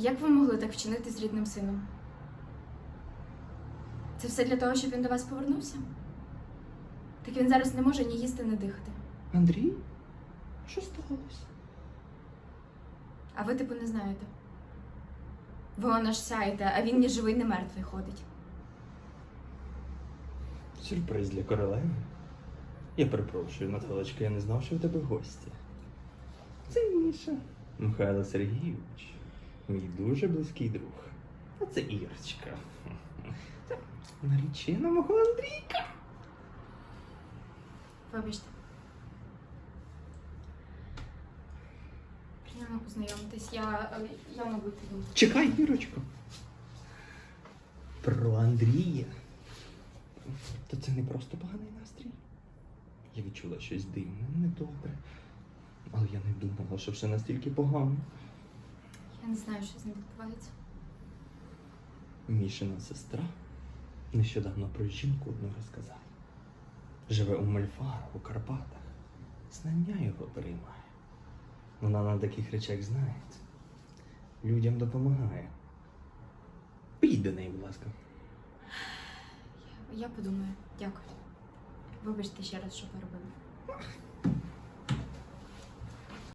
Як ви могли так вчинити з рідним сином? Це все для того, щоб він до вас повернувся? Так він зараз не може ні їсти, ні дихати. Андрій? Що сталося? А ви типу не знаєте. Ви он аж сяєте, а він ні живий, ні мертвий ходить. Сюрприз для королеви. Я перепрошую, Наталочка, я не знав, що в тебе гості. Це Міша. Михайло Сергійович. Дуже близький друг. А це Ірочка. Це наречена мого Андрійка. Вибачте. Приємно познайомитись. Я, я мабуть, піду. Чекай, Ірочко. Про Андрія. То це не просто поганий настрій. Я відчула щось дивне, недобре. Але я не думала, що все настільки погано. Не знаю, що з ним відбувається. Мішина сестра нещодавно про жінку одну розказала. Живе у Мальфарах, у Карпатах. Знання його переймає. Вона на таких речах знається. Людям допомагає. Підь до неї, будь ласка. Я, я подумаю. Дякую. Вибачте ще раз, що поробила.